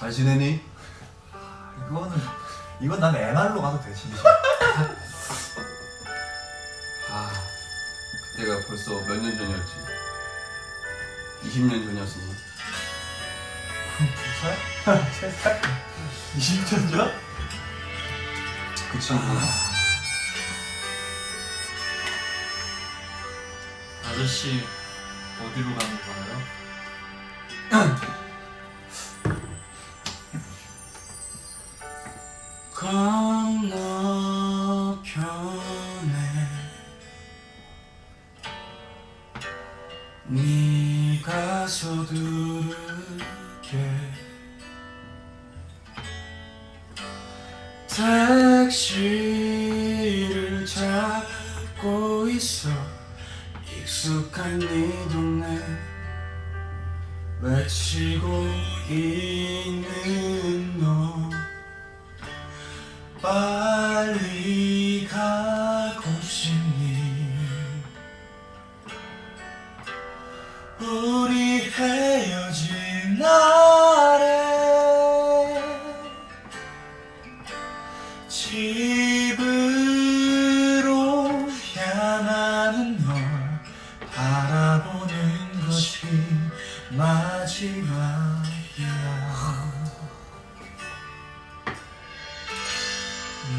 잘 지내니? 이거는 이건 난 MR로 가도 돼 진짜. 아 그때가 벌써 몇 년 전이었지 20년 전이었으니 두 살? 세 살? 20년 전? 그치 아저씨 어디로 가는 거예요? 네가 서두르게. 택시를 잡고 있어. 익숙한 네 동네. 외치고 있는 너. 빨리 가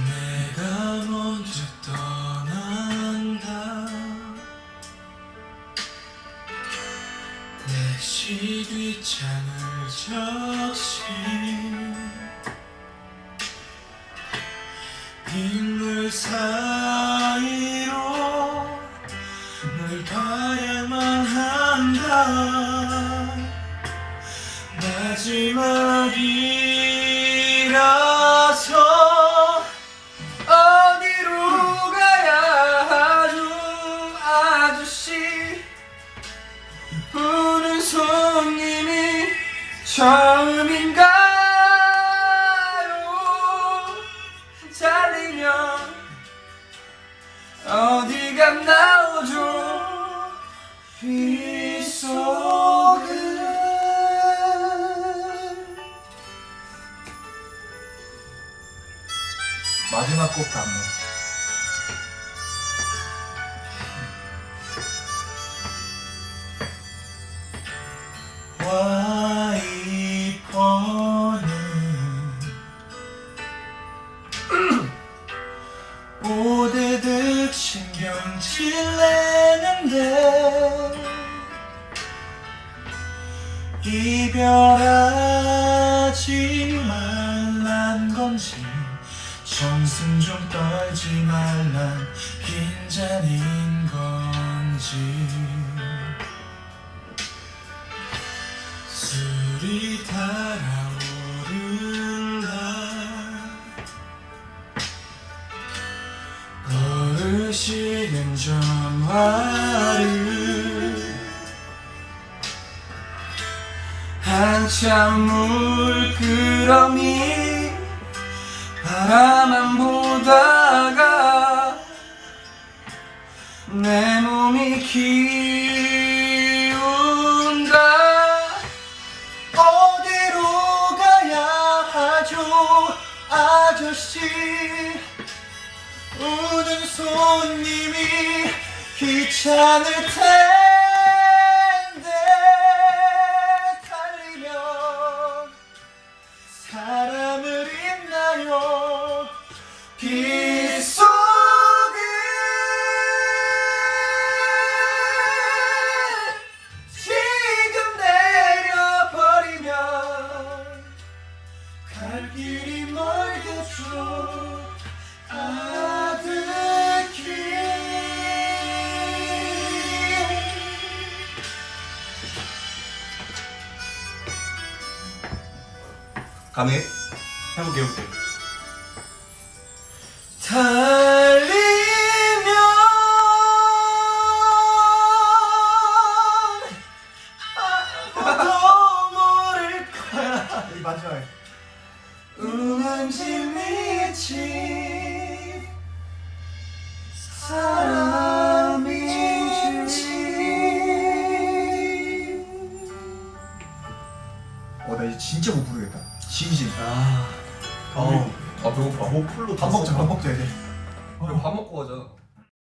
내가 먼저 떠난다 택시 뒷창을 적신 빗물 사이로 널 봐야만 한다 마지막이라서 어디로 가야 하죠? 아저씨 우는 손님이 처음인가 마지막 곡 같네. 와이퍼는 오대득 신경질 내는데 이별하지 말란 건지 정승 좀 떨지 말란 빈잔인 건지. 술이 달아오른다 버릇이는 전화를 한참 물끄러미 기운다 어디로 가야 하죠? 아저씨 우는 손님이 귀찮을 텐 가능해? 해볼게 해볼게 달리면 아무도 모를 거야 이 마지막에. 우는지 미친 사람인지 어나 이제 진짜 못 부르겠다 진심. 아 어. 아 배고파. 뭐 풀로 밥 먹자 밥 먹자 이제. 그래 밥 먹고 가자